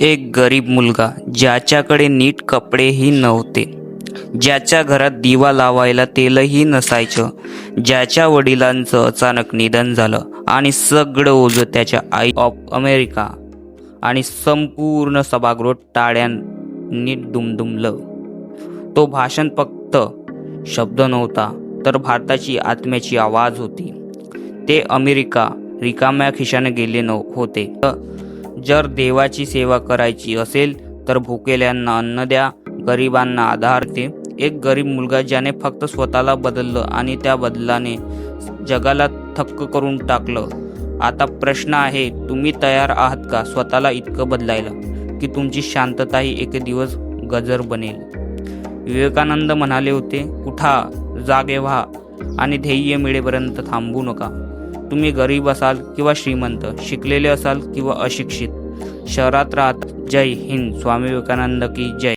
एक गरीब मुलगा ज्याच्याकडे नीट कपडेही नव्हते. ज्याच्या घरात दिवा लावायला तेलही नसायचं. ज्याच्या वडिलांचं अचानक निधन झालं आणि सगळं ओझं त्याच्या आई ऑफ अमेरिका आणि संपूर्ण सभागृह टाळ्यांनी दुमदुमलं. तो भाषण फक्त शब्द नव्हता तर भारताची आत्म्याची आवाज होती. ते अमेरिका रिकाम्या खिशाने गेले न होते. जर देवाची सेवा करायची असेल तर भुकेल्यांना अन्न द्या गरिबांना आधार दे. एक गरीब मुलगा ज्याने फक्त स्वतःला बदललं आणि त्या बदलाने जगाला थक्क करून टाकलं. आता प्रश्न आहे तुम्ही तयार आहात का स्वतःला इतकं बदलायला? की तुमची शांतताही एक दिवस गजर बनेल. विवेकानंद म्हणाले होते उठा जागे व्हा आणि ध्येय मिळेपर्यंत थांबू नका. तुम्ही गरीब असाल किंवा श्रीमंत शिकलेले असाल किंवा अशिक्षित शहरात राहत. जय हिंद. स्वामी विवेकानंद की जय.